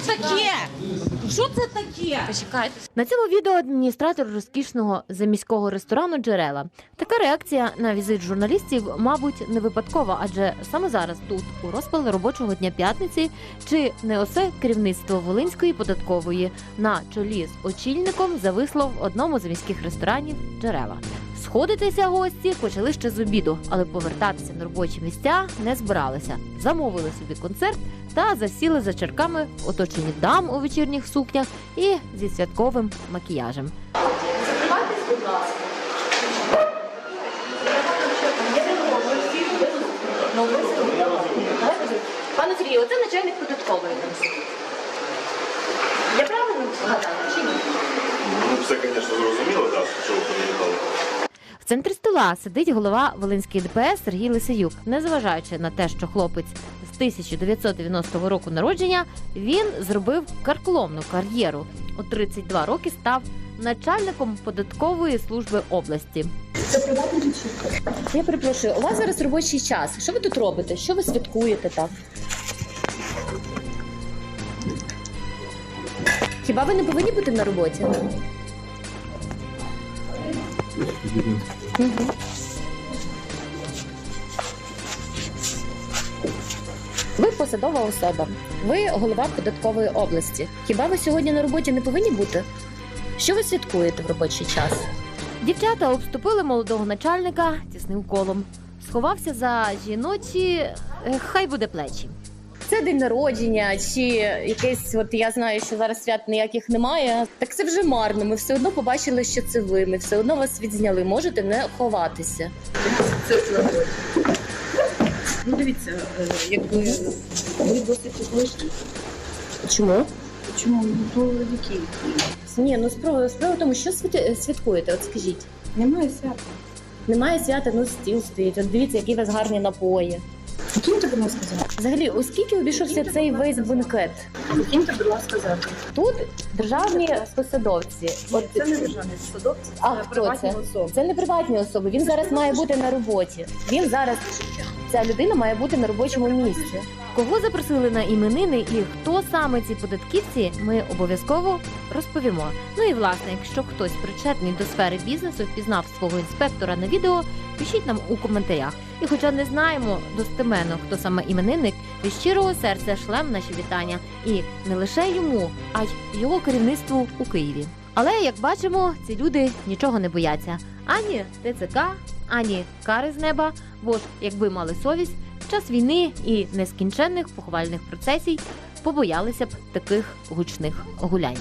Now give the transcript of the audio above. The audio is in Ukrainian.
це таке? Що це таке? Почекайте. На цьому відео адміністратор розкішного заміського ресторану Джерела. Така реакція на візит журналістів, мабуть, не випадкова, адже саме зараз тут, у розпал робочого дня п'ятниці, чи не осе керівництво Волинської податкової на чолі з очільником зависло в одному з міських ресторанів Джерела. Сходитися гості почали ще з обіду, але повертатися на робочі місця не збиралися. Замовили собі концерт та засіли за черками, в оточенні дам у вечірніх сукнях і зі святковим макіяжем. Закривайтесь, будь ласка. Пане Сергію, оце начальник податкової. Я правильно згадала чи ні? Ну, все, звісно, зрозуміло, так, що. В центрі стола сидить голова Волинської ДПС Сергій Лисеюк. Незважаючи на те, що хлопець з 1990 року народження, він зробив каркломну кар'єру. У 32 роки став начальником податкової служби області. Це приватна вечірка. Я перепрошую, у вас зараз робочий час. Що ви тут робите? Що ви святкуєте так? Хіба ви не повинні бути на роботі? Ви посадова особа. Ви голова податкової області. Хіба ви сьогодні на роботі не повинні бути? Що ви святкуєте в робочий час? Дівчата обступили молодого начальника тісним колом. Сховався за жіночі, е, хай буде плечі. Це день народження, чи якесь, от я знаю, що зараз свят ніяких немає. Так це вже марно. Ми все одно побачили, що це ви. Ми все одно вас відзняли. Можете не ховатися. Це Ну дивіться, е, якби ви досить ближче. Чому? Чому Ну, які? Ні, ну справа, справа в тому, що святи- святкуєте? От скажіть. Немає свята. Немає свята, ну стіл стоїть. От дивіться, які у вас гарні напої. Киньте, будь ласка, завтра. Взагалі, оскільки обійшовся цей весь бенкет? Киньте, будь ласка, завтра. Тут державні посадовці. От Це не державні посадовці, це А хто приватні це? особи. Це не приватні особи. Він зараз має бути на роботі. Він зараз ця людина має бути на робочому місці. Кого запросили на іменини і хто саме ці податківці, ми обов'язково розповімо. Ну і власне, якщо хтось причетний до сфери бізнесу впізнав свого інспектора на відео, пишіть нам у коментарях. І хоча не знаємо достеменно, хто саме іменинник, від щирого серця шлем наші вітання і не лише йому, а й його керівництву у Києві. Але як бачимо, ці люди нічого не бояться ані ТЦК, ані кари з неба. Бо ж, якби мали совість, в час війни і нескінченних поховальних процесій побоялися б таких гучних гулянь.